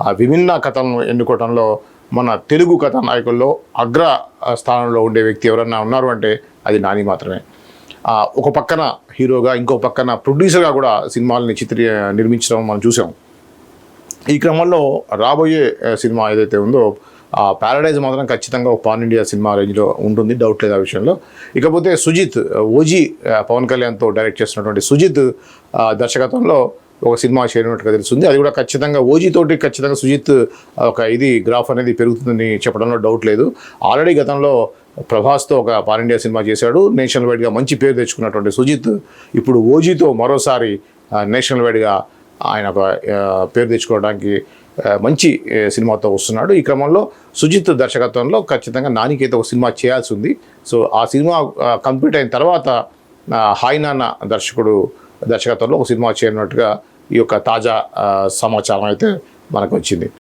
ఆ విభిన్న కథలను ఎన్నుకోవడంలో మన తెలుగు కథానాయకుల్లో అగ్ర స్థానంలో ఉండే వ్యక్తి ఎవరన్నా ఉన్నారు అంటే అది నాని మాత్రమే. ఒక పక్కన హీరోగా ఇంకో పక్కన ప్రొడ్యూసర్గా కూడా సినిమాలని చిత్రీ నిర్మించడం మనం చూసాం. ఈ క్రమంలో రాబోయే సినిమా ఏదైతే ఉందో ఆ ప్యారడైజ్ మాత్రం ఖచ్చితంగా ఒక పాన్ ఇండియా సినిమా రేంజ్లో ఉంటుంది డౌట్ లేదు ఆ విషయంలో. ఇకపోతే సుజిత్ ఓజీ పవన్ కళ్యాణ్తో డైరెక్ట్ చేస్తున్నటువంటి సుజిత్ దర్శకత్వంలో ఒక సినిమా చేయనున్నట్టుగా తెలుస్తుంది. అది కూడా ఖచ్చితంగా ఓజీ తోటి ఖచ్చితంగా సుజిత్ ఒక ఇది గ్రాఫ్ అనేది పెరుగుతుందని చెప్పడంలో డౌట్ లేదు. ఆల్రెడీ గతంలో ప్రభాస్తో ఒక పాన్ ఇండియా సినిమా చేశాడు. నేషనల్ వైడ్గా మంచి పేరు తెచ్చుకున్నటువంటి సుజిత్ ఇప్పుడు ఓజీతో మరోసారి నేషనల్ వైడ్గా ఆయన ఒక పేరు తెచ్చుకోవడానికి మంచి సినిమాతో వస్తున్నాడు. ఈ క్రమంలో సుజిత్ దర్శకత్వంలో ఖచ్చితంగా నానికైతే ఒక సినిమా చేయాల్సి ఉంది సో ఆ సినిమా కంప్లీట్ అయిన తర్వాత హాయినాన్న హాయ్ నాన్న దర్శకుడు దర్శకత్వంలో ఒక సినిమా చేయనున్నట్టుగా ఈ యొక్క తాజా సమాచారం అయితే మనకు వచ్చింది.